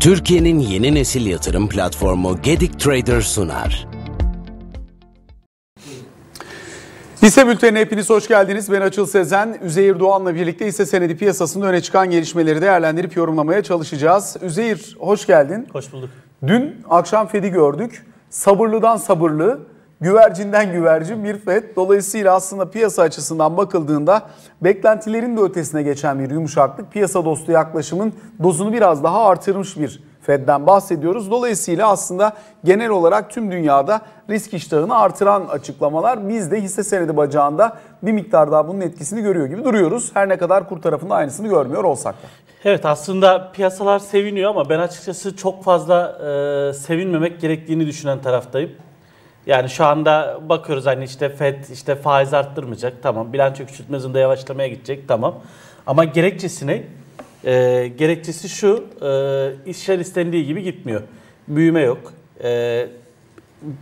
Türkiye'nin yeni nesil yatırım platformu Gedik Trader sunar. Hisse bültenine hepiniz hoş geldiniz. Ben Açıl Sezen. Üzeyir Doğan'la birlikte hisse senedi piyasasında öne çıkan gelişmeleri değerlendirip yorumlamaya çalışacağız. Üzeyir hoş geldin. Hoş bulduk. Dün akşam Fed'i gördük. Sabırlıdan sabırlı, güvercinden güvercin bir FED. Dolayısıyla aslında piyasa açısından bakıldığında beklentilerin de ötesine geçen bir yumuşaklık, piyasa dostu yaklaşımın dozunu biraz daha artırmış bir Fed'den bahsediyoruz. Dolayısıyla aslında genel olarak tüm dünyada risk iştahını artıran açıklamalar. Biz de hisse senedi bacağında bir miktar daha bunun etkisini görüyor gibi duruyoruz. Her ne kadar kur tarafında aynısını görmüyor olsak da. Evet aslında piyasalar seviniyor ama ben açıkçası çok fazla e, sevinmemek gerektiğini düşünen taraftayım. Yani şu anda bakıyoruz hani işte FED işte faiz arttırmayacak tamam bilanço küçültme hızında yavaşlamaya gidecek tamam. Ama gerekçesi ne? E, gerekçesi şu e, işler istendiği gibi gitmiyor. Büyüme yok. E,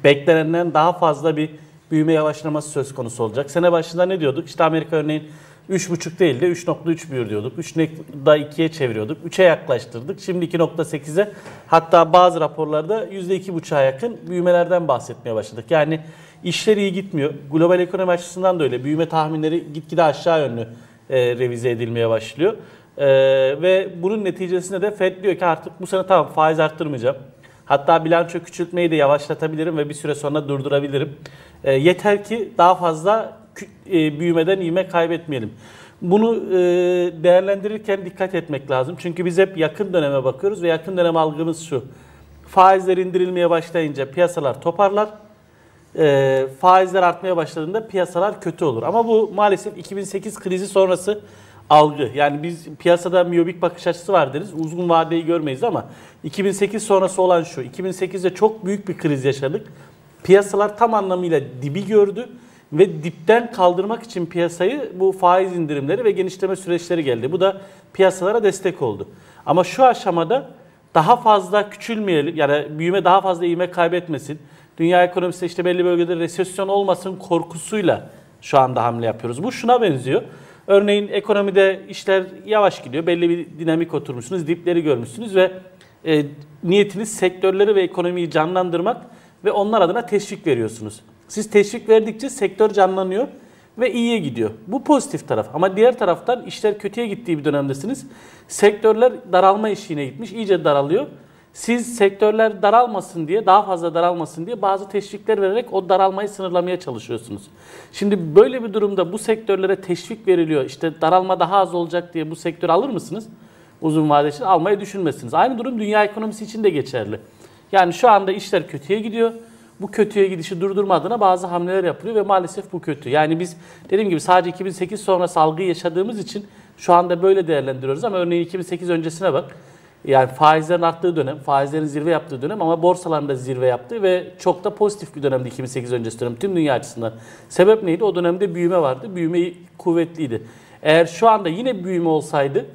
beklenenden daha fazla bir büyüme yavaşlaması söz konusu olacak. Sene başında ne diyorduk? İşte Amerika örneğin 3,5 değil de 3.3 büyür diyorduk. 3.2'ye çeviriyorduk. 3'e yaklaştırdık. Şimdi 2.8'e hatta bazı raporlarda %2.5'a yakın büyümelerden bahsetmeye başladık. Yani işler iyi gitmiyor. Global ekonomi açısından da öyle. Büyüme tahminleri gitgide aşağı yönlü e, revize edilmeye başlıyor. E, ve bunun neticesinde de Fed diyor ki artık bu sene tamam faiz arttırmayacağım. Hatta bilanço küçültmeyi de yavaşlatabilirim ve bir süre sonra durdurabilirim. E, yeter ki daha fazla e, büyümeden ivme kaybetmeyelim. Bunu e, değerlendirirken dikkat etmek lazım. Çünkü biz hep yakın döneme bakıyoruz ve yakın dönem algımız şu. Faizler indirilmeye başlayınca piyasalar toparlar. E, faizler artmaya başladığında piyasalar kötü olur. Ama bu maalesef 2008 krizi sonrası algı. Yani biz piyasada miyobik bakış açısı var deriz. Uzun vadeyi görmeyiz ama 2008 sonrası olan şu. 2008'de çok büyük bir kriz yaşadık. Piyasalar tam anlamıyla dibi gördü ve dipten kaldırmak için piyasayı bu faiz indirimleri ve genişleme süreçleri geldi. Bu da piyasalara destek oldu. Ama şu aşamada daha fazla küçülmeyelim yani büyüme daha fazla ivme kaybetmesin. Dünya ekonomisi işte belli bölgede resesyon olmasın korkusuyla şu anda hamle yapıyoruz. Bu şuna benziyor. Örneğin ekonomide işler yavaş gidiyor. Belli bir dinamik oturmuşsunuz, dipleri görmüşsünüz ve e, niyetiniz sektörleri ve ekonomiyi canlandırmak ve onlar adına teşvik veriyorsunuz. Siz teşvik verdikçe sektör canlanıyor ve iyiye gidiyor. Bu pozitif taraf. Ama diğer taraftan işler kötüye gittiği bir dönemdesiniz. Sektörler daralma eşiğine gitmiş, iyice daralıyor. Siz sektörler daralmasın diye, daha fazla daralmasın diye bazı teşvikler vererek o daralmayı sınırlamaya çalışıyorsunuz. Şimdi böyle bir durumda bu sektörlere teşvik veriliyor. İşte daralma daha az olacak diye bu sektörü alır mısınız? Uzun vade için almayı düşünmezsiniz. Aynı durum dünya ekonomisi için de geçerli. Yani şu anda işler kötüye gidiyor bu kötüye gidişi durdurma adına bazı hamleler yapılıyor ve maalesef bu kötü. Yani biz dediğim gibi sadece 2008 sonra salgıyı yaşadığımız için şu anda böyle değerlendiriyoruz ama örneğin 2008 öncesine bak. Yani faizlerin arttığı dönem, faizlerin zirve yaptığı dönem ama borsaların zirve yaptı ve çok da pozitif bir dönemdi 2008 öncesi dönem tüm dünya açısından. Sebep neydi? O dönemde büyüme vardı. Büyüme kuvvetliydi. Eğer şu anda yine büyüme olsaydı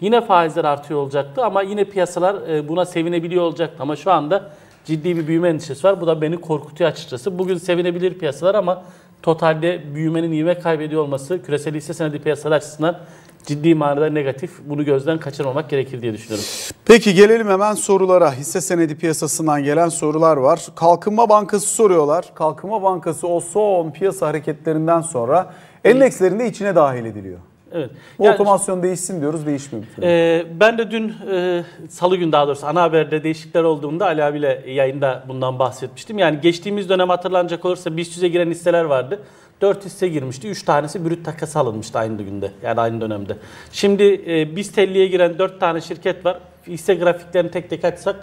yine faizler artıyor olacaktı ama yine piyasalar e, buna sevinebiliyor olacaktı. Ama şu anda ciddi bir büyüme endişesi var. Bu da beni korkutuyor açıkçası. Bugün sevinebilir piyasalar ama totalde büyümenin ivme kaybediyor olması küresel hisse senedi piyasalar açısından ciddi manada negatif. Bunu gözden kaçırmamak gerekir diye düşünüyorum. Peki gelelim hemen sorulara. Hisse senedi piyasasından gelen sorular var. Kalkınma Bankası soruyorlar. Kalkınma Bankası o son piyasa hareketlerinden sonra endekslerinde içine dahil ediliyor. Evet. Bu yani, otomasyon değişsin diyoruz, değişmiyor. E, ben de dün e, salı gün daha doğrusu ana haberde değişiklikler olduğunda Ali abiyle yayında bundan bahsetmiştim. Yani geçtiğimiz dönem hatırlanacak olursa BIST 100'e giren hisseler vardı. 4 hisse girmişti. 3 tanesi brüt takas alınmıştı aynı günde. Yani aynı dönemde. Şimdi e, BIST 50'ye giren 4 tane şirket var. Hisse grafiklerini tek tek açsak.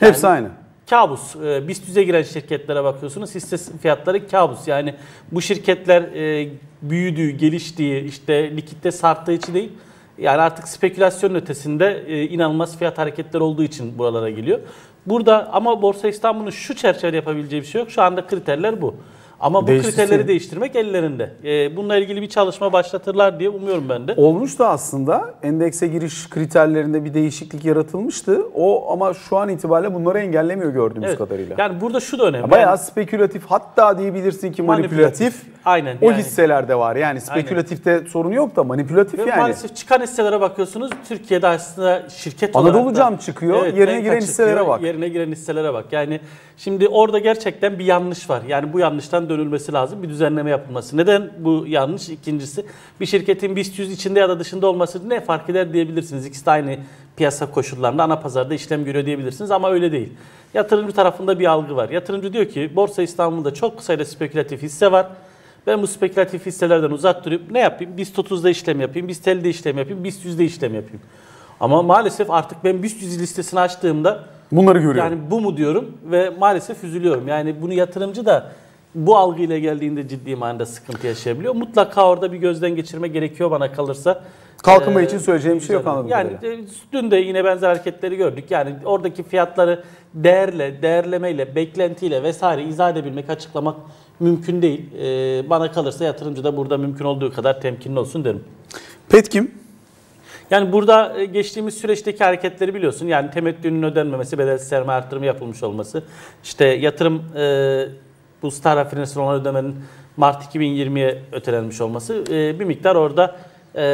Hepsi aynı kabus. E, BIST 100'e giren şirketlere bakıyorsunuz. Hisse fiyatları kabus. Yani bu şirketler e, büyüdüğü, geliştiği, işte likitte sarttığı için değil. Yani artık spekülasyon ötesinde e, inanılmaz fiyat hareketleri olduğu için buralara geliyor. Burada ama Borsa İstanbul'un şu çerçevede yapabileceği bir şey yok. Şu anda kriterler bu. Ama bu Değişti kriterleri değiştirmek ellerinde. Ee, bununla ilgili bir çalışma başlatırlar diye umuyorum ben de. Olmuş da aslında endekse giriş kriterlerinde bir değişiklik yaratılmıştı. O ama şu an itibariyle bunları engellemiyor gördüğümüz Evet. kadarıyla. Yani burada şu da önemli. Bayağı Yani spekülatif hatta diyebilirsin ki manipülatif. Manipülatif. Aynen, O yani. hisselerde var. Yani spekülatifte sorun yok da manipülatif Ve yani. maalesef çıkan hisselere bakıyorsunuz. Türkiye'de aslında şirket Anadolu olarak da- Cam çıkıyor, yerine Enka giren hisselere bak. Yerine giren hisselere bak. Yani şimdi orada gerçekten bir yanlış var. Yani bu yanlıştan dönülmesi lazım. Bir düzenleme yapılması. Neden bu yanlış? İkincisi bir şirketin BIST 100 içinde ya da dışında olması ne fark eder diyebilirsiniz. İkisi de aynı piyasa koşullarında ana pazarda işlem görüyor diyebilirsiniz ama öyle değil. Yatırımcı tarafında bir algı var. Yatırımcı diyor ki Borsa İstanbul'da çok sayıda spekülatif hisse var. Ben bu spekülatif hisselerden uzak durup ne yapayım? BIST 30'da işlem yapayım, BIST 50'de işlem yapayım, BIST 100'de işlem yapayım. Ama maalesef artık ben BIST 100 listesini açtığımda Bunları görüyorum. yani bu mu diyorum ve maalesef üzülüyorum. Yani bunu yatırımcı da bu algıyla geldiğinde ciddi manada sıkıntı yaşayabiliyor. Mutlaka orada bir gözden geçirme gerekiyor bana kalırsa. Kalkınma Ee, için söyleyeceğim bir şey yok güzel. anladığım Yani kadarıyla. e, dün de yine benzer hareketleri gördük. Yani oradaki fiyatları değerle, değerlemeyle, beklentiyle vesaire izah edebilmek, açıklamak mümkün değil. Ee, bana kalırsa yatırımcı da burada mümkün olduğu kadar temkinli olsun derim. Petkim Yani burada e, geçtiğimiz süreçteki hareketleri biliyorsun. Yani temettünün ödenmemesi, bedelsiz sermaye artırımı yapılmış olması. işte yatırım e, bu Star Raffinesi'nin olan ödemenin Mart 2020'ye ötelenmiş olması e, bir miktar orada e,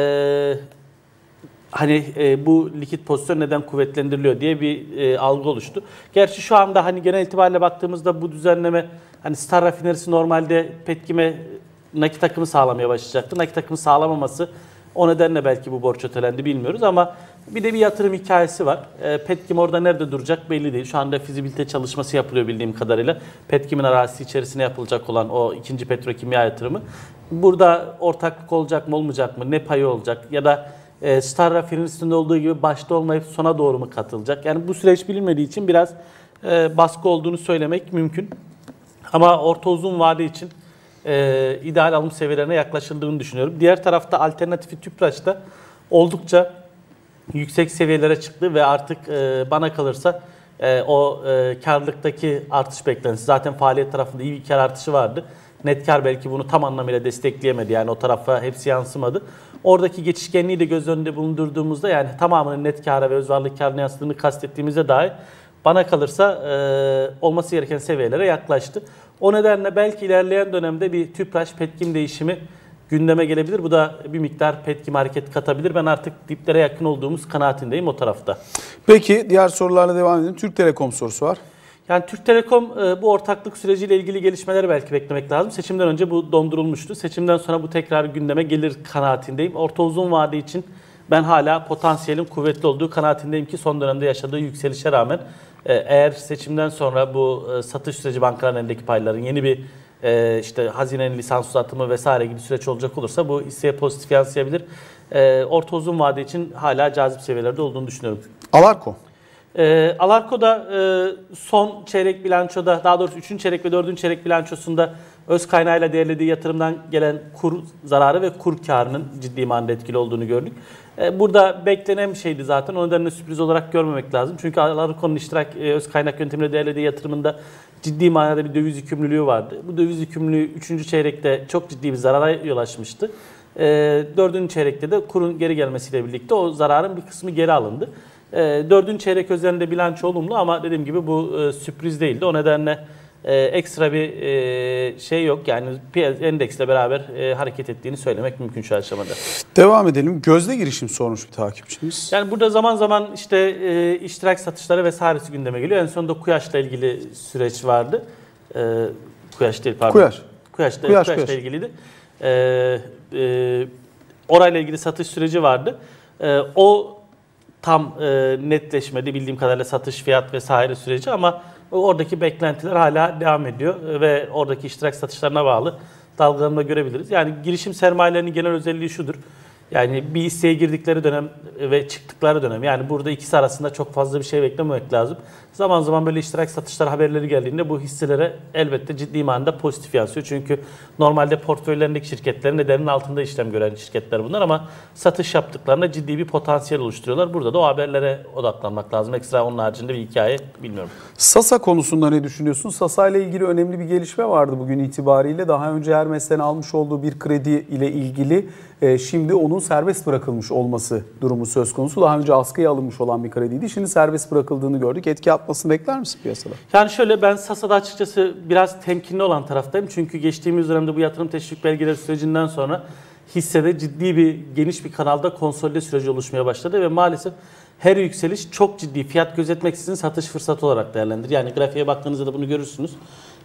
hani e, bu likit pozisyon neden kuvvetlendiriliyor diye bir e, algı oluştu. Gerçi şu anda hani genel itibariyle baktığımızda bu düzenleme hani Star Raffinerisi normalde Petkim'e nakit akımı sağlamaya başlayacaktı. Nakit akımı sağlamaması o nedenle belki bu borç ötelendi bilmiyoruz ama bir de bir yatırım hikayesi var. E, Petkim orada nerede duracak belli değil. Şu anda fizibilite çalışması yapılıyor bildiğim kadarıyla. Petkim'in arazisi içerisine yapılacak olan o ikinci petrokimya yatırımı. Burada ortaklık olacak mı olmayacak mı? Ne payı olacak? Ya da e, Star Raffinerisi'nde olduğu gibi başta olmayıp sona doğru mu katılacak? Yani bu süreç bilinmediği için biraz e, baskı olduğunu söylemek mümkün. Ama orta uzun vade için e, ideal alım seviyelerine yaklaşıldığını düşünüyorum. Diğer tarafta alternatifi Tüpraş'ta oldukça yüksek seviyelere çıktı ve artık e, bana kalırsa e, o e, karlılıktaki artış beklentisi zaten faaliyet tarafında iyi bir kar artışı vardı. Net kar belki bunu tam anlamıyla destekleyemedi. Yani o tarafa hepsi yansımadı. Oradaki geçişkenliği de göz önünde bulundurduğumuzda yani tamamının net kara ve öz varlık karına yansıdığını kastettiğimizde dahi bana kalırsa e, olması gereken seviyelere yaklaştı. O nedenle belki ilerleyen dönemde bir Tüpraş Petkim değişimi gündeme gelebilir. Bu da bir miktar Petkim hareket katabilir. Ben artık diplere yakın olduğumuz kanaatindeyim o tarafta. Peki diğer sorularla devam edelim. Türk Telekom sorusu var. Yani Türk Telekom e, bu ortaklık süreciyle ilgili gelişmeleri belki beklemek lazım. Seçimden önce bu dondurulmuştu. Seçimden sonra bu tekrar gündeme gelir kanaatindeyim. Orta uzun vade için ben hala potansiyelin kuvvetli olduğu kanaatindeyim ki son dönemde yaşadığı yükselişe rağmen e, eğer seçimden sonra bu e, satış süreci bankaların elindeki payların yeni bir e, işte hazinenin lisans uzatımı vesaire gibi süreç olacak olursa bu hisseye pozitif yansıyabilir. E, Orta uzun vade için hala cazip seviyelerde olduğunu düşünüyorum. Alarko. E, Alarko'da e, son çeyrek bilançoda daha doğrusu 3. çeyrek ve 4. çeyrek bilançosunda öz kaynağıyla değerlediği yatırımdan gelen kur zararı ve kur karının ciddi manada etkili olduğunu gördük. E, burada beklenen bir şeydi zaten. O nedenle sürpriz olarak görmemek lazım. Çünkü Alarko'nun iştirak e, öz kaynak yöntemiyle değerlediği yatırımında ciddi manada bir döviz yükümlülüğü vardı. Bu döviz yükümlülüğü 3. çeyrekte çok ciddi bir zarara yol açmıştı. E, dördüncü çeyrekte de kurun geri gelmesiyle birlikte o zararın bir kısmı geri alındı. E, dördüncü çeyrek özelinde bilanço olumlu ama dediğim gibi bu e, sürpriz değildi. O nedenle e, ekstra bir şey yok. Yani endeksle beraber hareket ettiğini söylemek mümkün şu aşamada. Devam edelim. Gözde girişim sormuş bir takipçimiz. Yani burada zaman zaman işte iştirak satışları vesairesi gündeme geliyor. En sonunda Kuyaş'la ilgili süreç vardı. Kuyaş değil pardon. Kuyaş. Kuyaş'la, Kuyaş, Kuyaş'la Kuyaş. ilgiliydi. Orayla ilgili satış süreci vardı. O tam e, netleşmedi bildiğim kadarıyla satış fiyat vesaire süreci ama oradaki beklentiler hala devam ediyor ve oradaki iştirak satışlarına bağlı dalgalanma görebiliriz. Yani girişim sermayelerinin genel özelliği şudur. Yani bir hisseye girdikleri dönem ve çıktıkları dönem. Yani burada ikisi arasında çok fazla bir şey beklememek lazım. Zaman zaman böyle iştirak satışlar haberleri geldiğinde bu hisselere elbette ciddi manada pozitif yansıyor. Çünkü normalde portföylerindeki şirketlerin ederinin altında işlem gören şirketler bunlar ama satış yaptıklarında ciddi bir potansiyel oluşturuyorlar. Burada da o haberlere odaklanmak lazım. Ekstra onun haricinde bir hikaye bilmiyorum. Sasa konusunda ne düşünüyorsun? Sasa ile ilgili önemli bir gelişme vardı bugün itibariyle. Daha önce Hermes'ten almış olduğu bir kredi ile ilgili e, şimdi onun serbest bırakılmış olması durumu söz konusu. Daha önce askıya alınmış olan bir krediydi. Şimdi serbest bırakıldığını gördük. Etki atmasını bekler misin piyasada? Yani şöyle ben Sasa'da açıkçası biraz temkinli olan taraftayım. Çünkü geçtiğimiz dönemde bu yatırım teşvik belgeleri sürecinden sonra hissede ciddi bir geniş bir kanalda konsolide süreci oluşmaya başladı ve maalesef her yükseliş çok ciddi fiyat gözetmeksizin satış fırsatı olarak değerlendir. Yani grafiğe baktığınızda da bunu görürsünüz.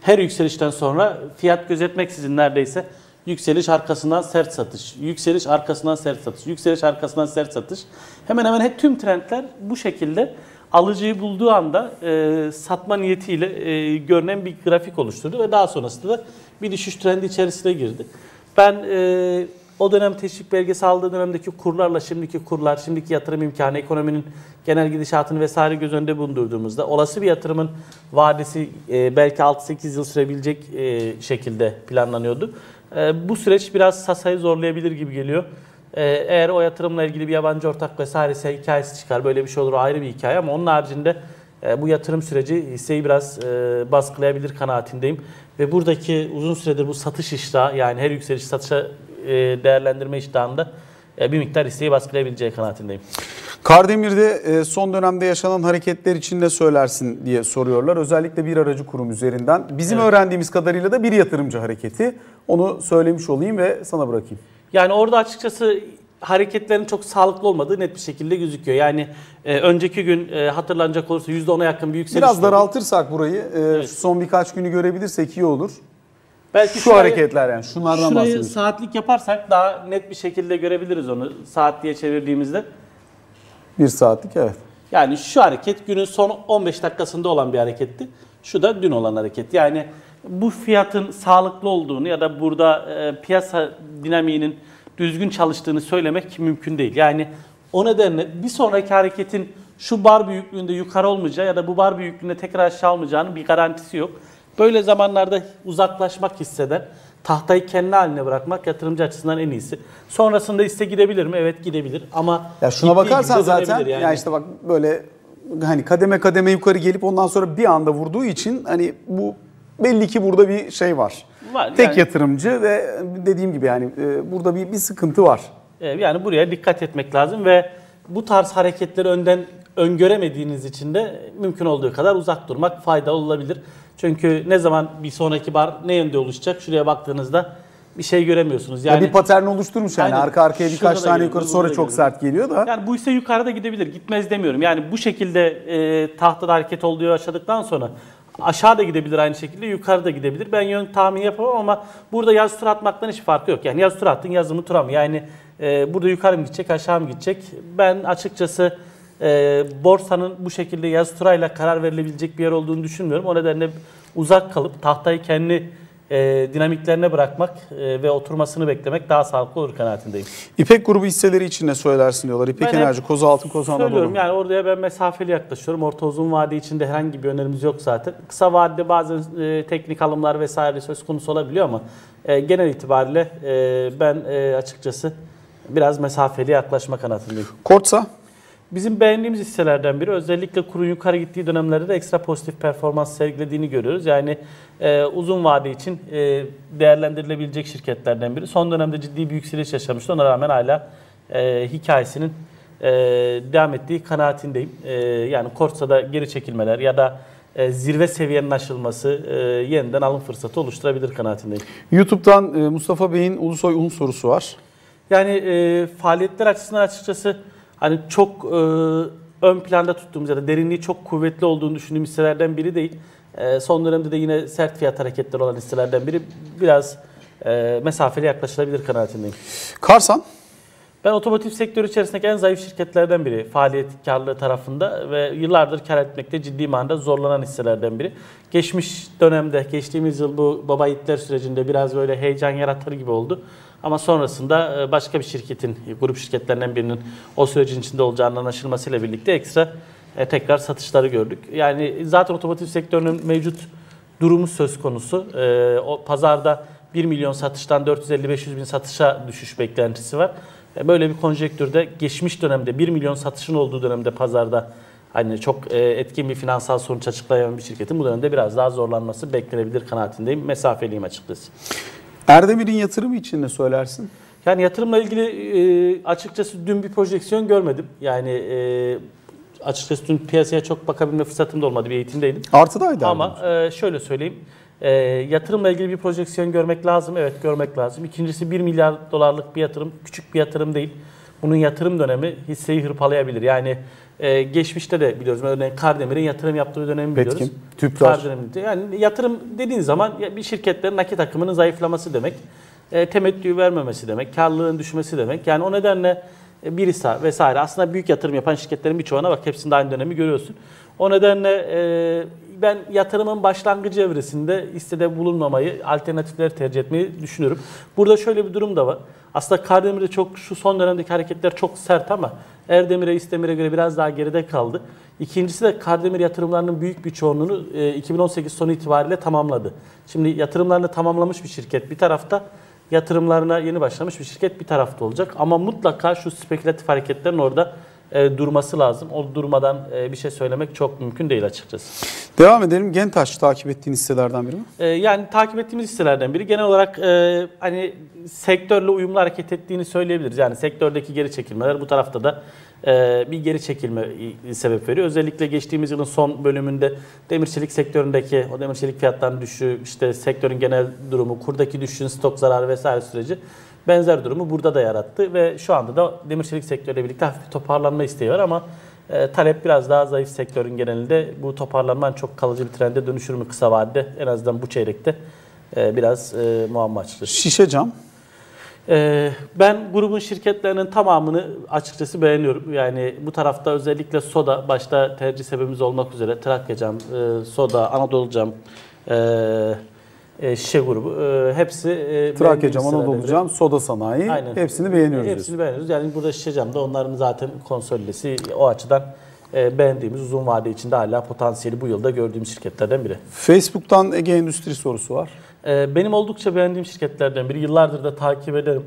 Her yükselişten sonra fiyat gözetmeksizin neredeyse yükseliş arkasından sert satış, yükseliş arkasından sert satış, yükseliş arkasından sert satış. Hemen hemen hep tüm trendler bu şekilde alıcıyı bulduğu anda e, satma niyetiyle e, görünen bir grafik oluşturdu ve daha sonrasında da bir düşüş trendi içerisine girdi. Ben e, o dönem teşvik belgesi aldığı dönemdeki kurlarla şimdiki kurlar, şimdiki yatırım imkanı, ekonominin genel gidişatını vesaire göz önünde bulundurduğumuzda olası bir yatırımın vadesi e, belki 6-8 yıl sürebilecek e, şekilde planlanıyordu. E, bu süreç biraz Sasa'yı zorlayabilir gibi geliyor. E, eğer o yatırımla ilgili bir yabancı ortak vesairese hikayesi çıkar, böyle bir şey olur ayrı bir hikaye ama onun haricinde e, bu yatırım süreci hisseyi biraz e, baskılayabilir kanaatindeyim. Ve buradaki uzun süredir bu satış iştahı yani her yükseliş satışa e, değerlendirme iştahında bir miktar hisseyi baskılayabileceği kanaatindeyim. Kardemir'de e, son dönemde yaşanan hareketler için ne söylersin diye soruyorlar. Özellikle bir aracı kurum üzerinden. Bizim Evet. öğrendiğimiz kadarıyla da bir yatırımcı hareketi. Onu söylemiş olayım ve sana bırakayım. Yani orada açıkçası hareketlerin çok sağlıklı olmadığı net bir şekilde gözüküyor. Yani e, önceki gün e, hatırlanacak olursa %10'a yakın bir yükseliş. Biraz daraltırsak burayı, e, şu son birkaç günü görebilirsek iyi olur. Belki Şu şurayı- hareketler yani şunlardan Şurayı bahsediyoruz. saatlik yaparsak daha net bir şekilde görebiliriz onu saat diye çevirdiğimizde. Bir saatlik evet. Yani şu hareket günün son 15 dakikasında olan bir hareketti. Şu da dün olan hareket. Yani bu fiyatın sağlıklı olduğunu ya da burada e, piyasa dinamiğinin düzgün çalıştığını söylemek mümkün değil. Yani o nedenle bir sonraki hareketin şu bar büyüklüğünde yukarı olmayacağı ya da bu bar büyüklüğünde tekrar aşağı olmayacağının bir garantisi yok. Böyle zamanlarda uzaklaşmak hisseden, tahtayı kendi haline bırakmak yatırımcı açısından en iyisi. Sonrasında hisse gidebilir mi? Evet gidebilir ama Ya şuna bakarsan zaten dönebilir yani. işte bak böyle hani kademe kademe yukarı gelip ondan sonra bir anda vurduğu için hani bu belli ki burada bir şey var. Var, Tek yani- yatırımcı ve dediğim gibi yani e, burada bir, bir sıkıntı var. Ee, Yani buraya dikkat etmek lazım ve bu tarz hareketleri önden öngöremediğiniz için de mümkün olduğu kadar uzak durmak faydalı olabilir. Çünkü ne zaman bir sonraki bar ne yönde oluşacak şuraya baktığınızda bir şey göremiyorsunuz. Ya Yani bir patern oluşturmuş yani Aynen. arka arkaya birkaç da tane geliyor, yukarı sonra da çok geliyor. sert geliyor da. yani bu ise yukarıda gidebilir. Gitmez demiyorum. Yani bu şekilde e, tahtada hareket olduğu yaşadıktan sonra aşağı da gidebilir aynı şekilde yukarıda gidebilir. Ben yön tahmini yapamam ama burada yaz tur atmaktan hiç farkı yok. Yani yaz tur attın yazı mı tura mı? Yani e, burada yukarı mı gidecek aşağı mı gidecek? Ben açıkçası e, borsanın bu şekilde yaz turayla karar verilebilecek bir yer olduğunu düşünmüyorum. O nedenle uzak kalıp tahtayı kendi e, dinamiklerine bırakmak e, ve oturmasını beklemek daha sağlıklı olur kanaatindeyim. İpek grubu hisseleri için ne söylersin diyorlar. İpek Ben Enerji, Koza Altın, Koza Anadolu. Söylüyorum yani oraya ben mesafeli yaklaşıyorum. Orta uzun vade içinde herhangi bir önerimiz yok zaten. Kısa vadede bazen e, teknik alımlar vesaire söz konusu olabiliyor ama e, genel itibariyle e, ben e, açıkçası biraz mesafeli yaklaşma kanaatindeyim. Kortsa Bizim beğendiğimiz hisselerden biri özellikle kurun yukarı gittiği dönemlerde de ekstra pozitif performans sergilediğini görüyoruz. Yani e, uzun vade için e, değerlendirilebilecek şirketlerden biri. Son dönemde ciddi bir yükseliş yaşamıştı. Ona rağmen hala e, hikayesinin e, devam ettiği kanaatindeyim. E, yani Korsa'da geri çekilmeler ya da e, zirve seviyenin aşılması e, yeniden alım fırsatı oluşturabilir kanaatindeyim. YouTube'dan e, Mustafa Bey'in Ulusoy Un sorusu var. Yani e, faaliyetler açısından açıkçası hani çok e, ön planda tuttuğumuz ya da derinliği çok kuvvetli olduğunu düşündüğüm hisselerden biri değil. E, son dönemde de yine sert fiyat hareketleri olan hisselerden biri. Biraz e, mesafeli yaklaşılabilir kanaatindeyim. Karsan Ben otomotiv sektörü içerisindeki en zayıf şirketlerden biri faaliyet karlılığı tarafında ve yıllardır kar etmekte ciddi manada zorlanan hisselerden biri. Geçmiş dönemde, geçtiğimiz yıl bu baba yiğitler sürecinde biraz böyle heyecan yaratır gibi oldu. Ama sonrasında e, başka bir şirketin, grup şirketlerinden birinin o sürecin içinde olacağının anlaşılmasıyla birlikte ekstra e, tekrar satışları gördük. Yani zaten otomotiv sektörünün mevcut durumu söz konusu. E, o pazarda 1 milyon satıştan 450-500 bin satışa düşüş beklentisi var. E, Böyle bir konjektürde geçmiş dönemde 1 milyon satışın olduğu dönemde pazarda hani çok e, etkin bir finansal sonuç açıklayan bir şirketin bu dönemde biraz daha zorlanması beklenebilir kanaatindeyim. Mesafeliyim açıkçası. Erdemir'in yatırımı için ne söylersin? Yani yatırımla ilgili e, açıkçası dün bir projeksiyon görmedim. Yani e, açıkçası dün piyasaya çok bakabilme fırsatım da olmadı. Bir eğitimdeydim. Artıdaydı Ama e, şöyle söyleyeyim. E, yatırımla ilgili bir projeksiyon görmek lazım. Evet görmek lazım. İkincisi 1 milyar dolarlık bir yatırım. Küçük bir yatırım değil. Bunun yatırım dönemi hisseyi hırpalayabilir. Yani e, geçmişte de biliyoruz. Örneğin Kardemir'in yatırım yaptığı dönemi biliyoruz. Petkim, Tüpraş. Kardemir'de. Yani yatırım dediğin zaman bir şirketlerin nakit akımının zayıflaması demek. E, temettü vermemesi demek. Karlılığın düşmesi demek. Yani o nedenle e, Birisa vesaire aslında büyük yatırım yapan şirketlerin birçoğuna bak hepsinde aynı dönemi görüyorsun. O nedenle e, ben yatırımın başlangıcı evresinde hissede bulunmamayı, alternatifleri tercih etmeyi düşünüyorum. Burada şöyle bir durum da var. Aslında Kardemir'de çok şu son dönemdeki hareketler çok sert ama Erdemir'e, İstemir'e göre biraz daha geride kaldı. İkincisi de Kardemir yatırımlarının büyük bir çoğunluğunu e, 2018 sonu itibariyle tamamladı. Şimdi yatırımlarını tamamlamış bir şirket bir tarafta, yatırımlarına yeni başlamış bir şirket bir tarafta olacak. Ama mutlaka şu spekülatif hareketlerin orada e, durması lazım. O durmadan e, bir şey söylemek çok mümkün değil açıkçası. Devam edelim. Gentaş takip ettiğin hisselerden biri mi? E, yani takip ettiğimiz hisselerden biri. Genel olarak e, hani sektörle uyumlu hareket ettiğini söyleyebiliriz. Yani sektördeki geri çekilmeler bu tarafta da e, bir geri çekilme sebep veriyor. Özellikle geçtiğimiz yılın son bölümünde demir çelik sektöründeki o demir çelik fiyatlarının düşüşü, işte sektörün genel durumu, kurdaki düşüşün stok zararı vesaire süreci benzer durumu burada da yarattı ve şu anda da demir çelik sektörüyle birlikte hafif bir toparlanma isteği var ama e, talep biraz daha zayıf sektörün genelinde. Bu toparlanmanın çok kalıcı bir trende dönüşür mü kısa vadede? En azından bu çeyrekte e, biraz e, muamma açıkçası. Şişe cam. Ee, ben grubun şirketlerinin tamamını açıkçası beğeniyorum. Yani bu tarafta özellikle Soda başta tercih sebebimiz olmak üzere Trakya Cam, e, Soda, Anadolu Cam, e, e, şişe grubu e, hepsi e, Trakya cam, Anadolu cam, soda sanayi. Aynen. Hepsini beğeniyoruz Hepsini diyorsun. beğeniyoruz. Yani burada şişe cam da onların zaten konsolidesi o açıdan e, beğendiğimiz uzun vade içinde hala potansiyeli bu yılda gördüğümüz şirketlerden biri. Facebook'tan Ege Endüstri sorusu var. Ee, Benim oldukça beğendiğim şirketlerden biri. Yıllardır da takip ederim.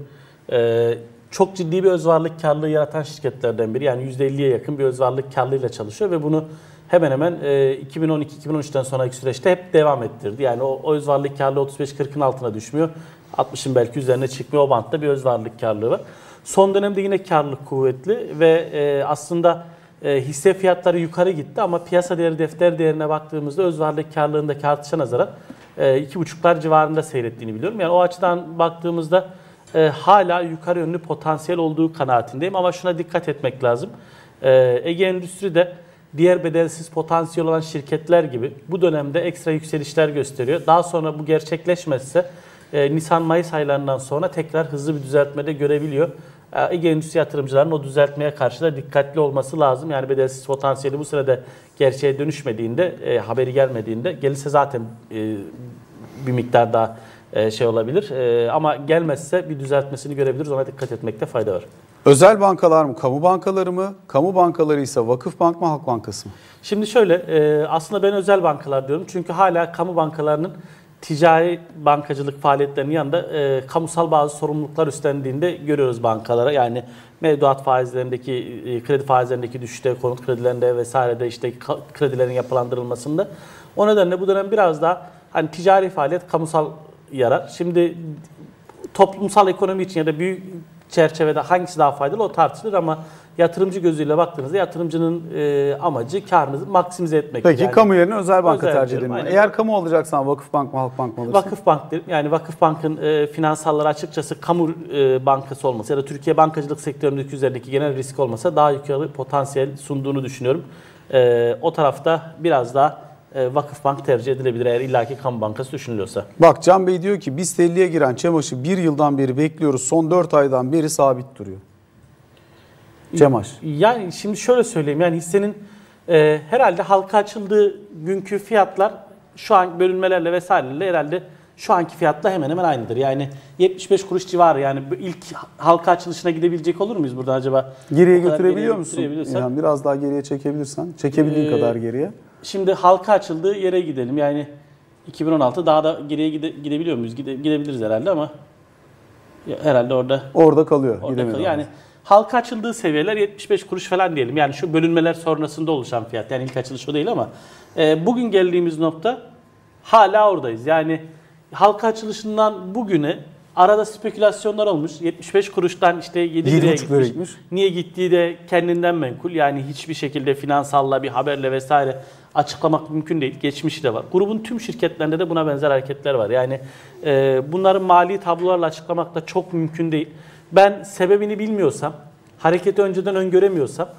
Çok ciddi bir öz varlık karlılığı yaratan şirketlerden biri. Yani %50'ye yakın bir öz varlık karlılığıyla çalışıyor ve bunu hemen hemen e, 2012-2013'ten sonraki süreçte hep devam ettirdi. Yani o, o öz varlık karlılığı 35-40'ın altına düşmüyor. 60'ın belki üzerine çıkmıyor. O bantta bir öz varlık karlılığı var. Son dönemde yine karlılık kuvvetli ve e, aslında e, hisse fiyatları yukarı gitti ama piyasa değeri defter değerine baktığımızda öz varlık karlılığındaki artışa nazaran e, iki buçuklar civarında seyrettiğini biliyorum. Yani o açıdan baktığımızda e, hala yukarı yönlü potansiyel olduğu kanaatindeyim ama şuna dikkat etmek lazım. E, Ege Endüstri de diğer bedelsiz potansiyel olan şirketler gibi bu dönemde ekstra yükselişler gösteriyor. Daha sonra bu gerçekleşmezse e, Nisan-Mayıs aylarından sonra tekrar hızlı bir düzeltmede görebiliyor. E, Ege Endüstri yatırımcılarının o düzeltmeye karşı da dikkatli olması lazım. Yani bedelsiz potansiyeli bu sırada gerçeğe dönüşmediğinde, e, haberi gelmediğinde, gelirse zaten e, bir miktar daha e, şey olabilir. E, ama gelmezse bir düzeltmesini görebiliriz. Ona dikkat etmekte fayda var. Özel bankalar mı, kamu bankaları mı? Kamu bankaları ise Vakıf Bank mı, Halk Bankası mı? Şimdi şöyle, e, aslında ben özel bankalar diyorum. Çünkü hala kamu bankalarının ticari bankacılık faaliyetlerinin yanında e, kamusal bazı sorumluluklar üstlendiğinde görüyoruz bankalara. Yani mevduat faizlerindeki, e, kredi faizlerindeki düşüşte, konut kredilerinde vesairede işte kredilerin yapılandırılmasında. O nedenle bu dönem biraz daha hani ticari faaliyet kamusal yarar. Şimdi toplumsal ekonomi için ya da büyük çerçevede hangisi daha faydalı o tartışılır ama yatırımcı gözüyle baktığınızda yatırımcının e, amacı karını maksimize etmek. Peki Yani kamu yerine özel banka özel tercih aynen. Eğer kamu alacaksan Vakıf Bank mı, Halk Bank mı alırsın? Vakıf Bank derim. Yani Vakıf Bank'ın e, finansalları açıkçası kamu e, bankası olması ya da Türkiye bankacılık sektöründeki üzerindeki genel risk olmasa daha yukarı potansiyel sunduğunu düşünüyorum. E, o tarafta biraz daha Vakıf Bank tercih edilebilir eğer illaki kamu bankası düşünülüyorsa. Bak Can Bey diyor ki biz telliye giren Çemaş'ı bir yıldan beri bekliyoruz. Son 4 aydan beri sabit duruyor. Cemaş. Yani şimdi şöyle söyleyeyim yani hissenin e, herhalde halka açıldığı günkü fiyatlar şu an bölünmelerle vesaireyle herhalde şu anki fiyatla hemen hemen aynıdır. Yani 75 kuruş civarı yani ilk halka açılışına gidebilecek olur muyuz burada acaba? Geriye götürebiliyor geriye musun? İlhan biraz daha geriye çekebilirsen. Çekebildiğin Ee, kadar geriye. Şimdi halka açıldığı yere gidelim. Yani 2016 daha da geriye gide, gidebiliyor muyuz? Gide, gidebiliriz herhalde ama herhalde orada Orada kalıyor. Orada kalıyor. Yani halka açıldığı seviyeler 75 kuruş falan diyelim. Yani şu bölünmeler sonrasında oluşan fiyat. Yani ilk açılış o değil ama e, bugün geldiğimiz nokta hala oradayız. Yani halka açılışından bugüne arada spekülasyonlar olmuş. 75 kuruştan işte 7 liraya 7,5 liraya gitmiş. gitmiş. Niye gittiği de kendinden menkul. Yani hiçbir şekilde finansalla bir haberle vesaire açıklamak mümkün değil. Geçmişi de var. Grubun tüm şirketlerinde de buna benzer hareketler var. Yani e, bunların mali tablolarla açıklamak da çok mümkün değil. Ben sebebini bilmiyorsam, hareketi önceden öngöremiyorsam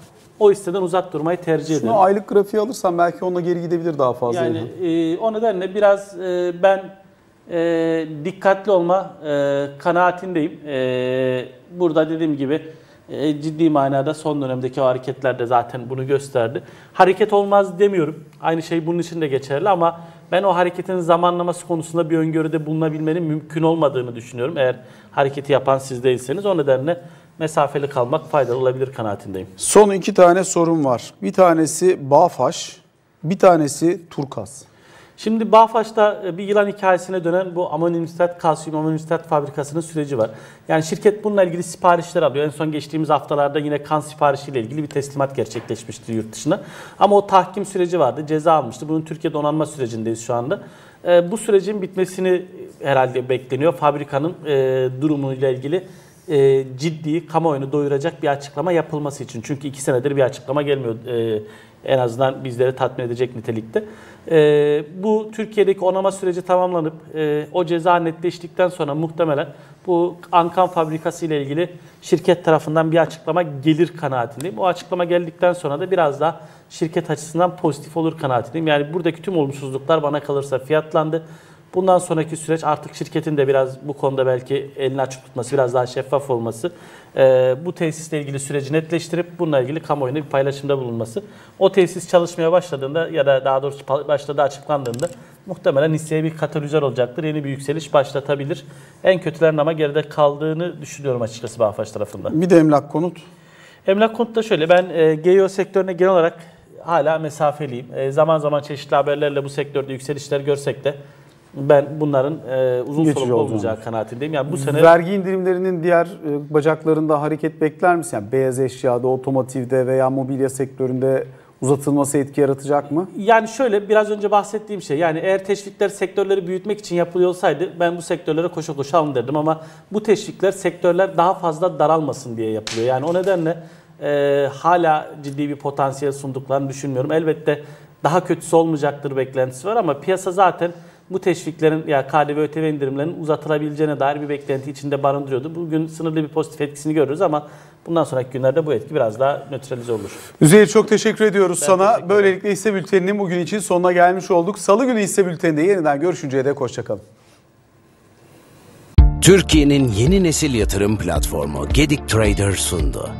o hisseden uzak durmayı tercih ederim. Şunu aylık grafiği alırsan belki onunla geri gidebilir daha fazla. Yani e, o nedenle biraz e, ben e, dikkatli olma e, kanaatindeyim. E, burada dediğim gibi e, ciddi manada son dönemdeki o hareketler de zaten bunu gösterdi. Hareket olmaz demiyorum. Aynı şey bunun için de geçerli ama ben o hareketin zamanlaması konusunda bir öngörüde bulunabilmenin mümkün olmadığını düşünüyorum. Eğer hareketi yapan siz değilseniz o nedenle mesafeli kalmak faydalı olabilir kanaatindeyim. Son iki tane sorum var. Bir tanesi Bağfaş, bir tanesi Turkas. Şimdi Bağfaş'ta e, bir yılan hikayesine dönen bu amonyum nitrat, kalsiyum amonyum nitrat fabrikasının süreci var. Yani şirket bununla ilgili siparişler alıyor. En son geçtiğimiz haftalarda yine kan siparişiyle ilgili bir teslimat gerçekleşmişti yurt dışına. Ama o tahkim süreci vardı, ceza almıştı. Bunun Türkiye'de onanma sürecindeyiz şu anda. E, bu sürecin bitmesini herhalde bekleniyor. Fabrikanın e, durumuyla ilgili ciddi kamuoyunu doyuracak bir açıklama yapılması için. Çünkü iki senedir bir açıklama gelmiyor. En azından bizleri tatmin edecek nitelikte. E, bu Türkiye'deki onama süreci tamamlanıp e, o ceza netleştikten sonra muhtemelen bu Ankan fabrikası ile ilgili şirket tarafından bir açıklama gelir kanaatindeyim. O açıklama geldikten sonra da biraz daha şirket açısından pozitif olur kanaatindeyim. Yani buradaki tüm olumsuzluklar bana kalırsa fiyatlandı. Bundan sonraki süreç artık şirketin de biraz bu konuda belki elini açık tutması, biraz daha şeffaf olması, e, bu tesisle ilgili süreci netleştirip bununla ilgili kamuoyuna bir paylaşımda bulunması. O tesis çalışmaya başladığında ya da daha doğrusu başladığı açıklandığında muhtemelen hisseye bir katalizör olacaktır. Yeni bir yükseliş başlatabilir. En kötülerin ama geride kaldığını düşünüyorum açıkçası Bağfaş tarafında. Bir de emlak konut. Emlak konutta şöyle ben e, GEO sektörüne genel olarak hala mesafeliyim. E, zaman zaman çeşitli haberlerle bu sektörde yükselişler görsek de ben bunların e, uzun Geçici soluklu olacağını. olmayacağı kanaatindeyim. Yani bu sene Vergi indirimlerinin diğer e, bacaklarında hareket bekler misin? Yani beyaz eşyada, otomotivde veya mobilya sektöründe uzatılması etki yaratacak mı? yani şöyle biraz önce bahsettiğim şey yani eğer teşvikler sektörleri büyütmek için yapılıyor olsaydı ben bu sektörlere koşa koşa alın derdim ama bu teşvikler sektörler daha fazla daralmasın diye yapılıyor. Yani o nedenle e, hala ciddi bir potansiyel sunduklarını düşünmüyorum. Elbette daha kötüsü olmayacaktır beklentisi var ama piyasa zaten bu teşviklerin ya KDV ÖTV indirimlerinin uzatılabileceğine dair bir beklenti içinde barındırıyordu. Bugün sınırlı bir pozitif etkisini görürüz ama bundan sonraki günlerde bu etki biraz daha nötralize olur. Üzeyir çok teşekkür ediyoruz Ben sana. teşekkür. Böylelikle hisse bülteninin bugün için sonuna gelmiş olduk. Salı günü hisse bülteninde yeniden görüşünceye dek hoşçakalın. Türkiye'nin yeni nesil yatırım platformu Gedik Trader sundu.